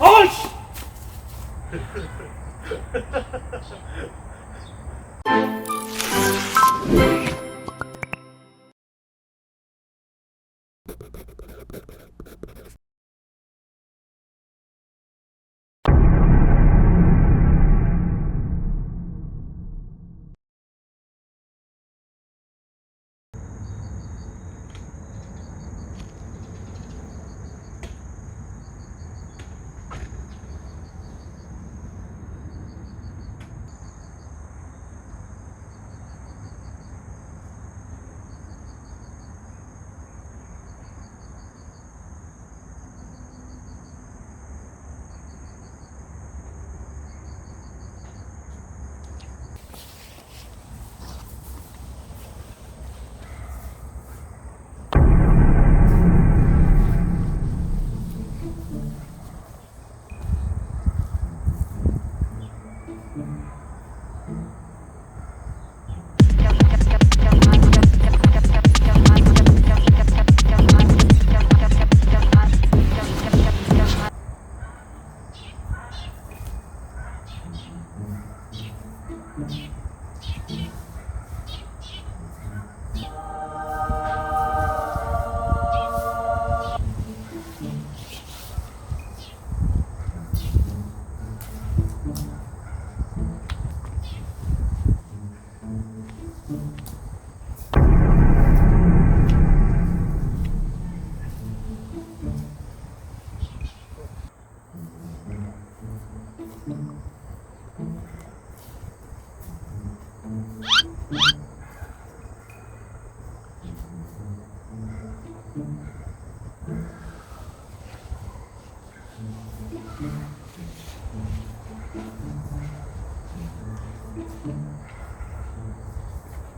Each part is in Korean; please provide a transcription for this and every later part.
아이씨!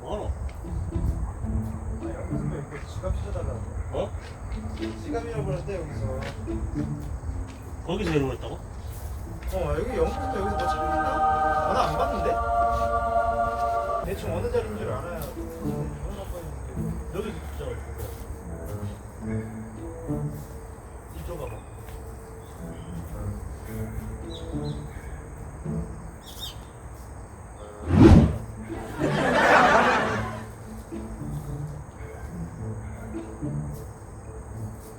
뭐하노? 아니 무슨 왜 이렇게 지갑 찢어달라고 어? 지갑 잃어버렸대 여기서 거기서 잃어버렸다고? 어 여기 영국부터 여기서 뭐 찾았나? 전화 안 받는데? 대충 어느 자리인 줄 알아야 여기 진짜 이쪽 가봐.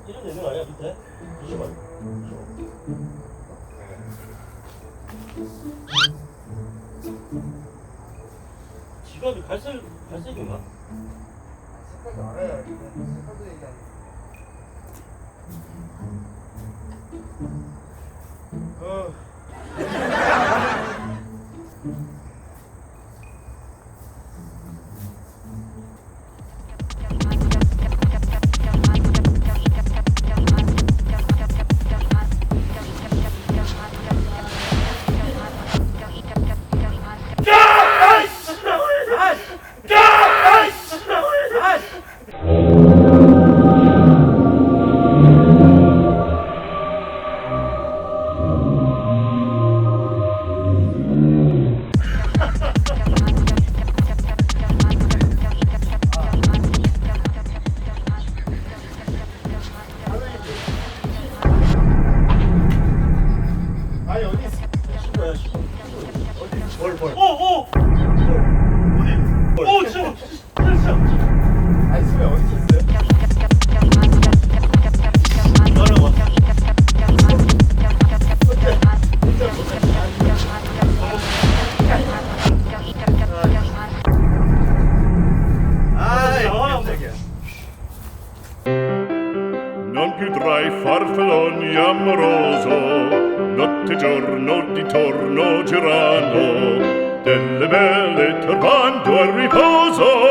이런 거 아니야 밑에? 잠시만 지갑이 갈색, 갈색인가? 색깔도 알아야 색깔도 얘기하는 어 Non più tra i farfalloni amoroso, giorno di torno girando, delle belle turbando al riposo,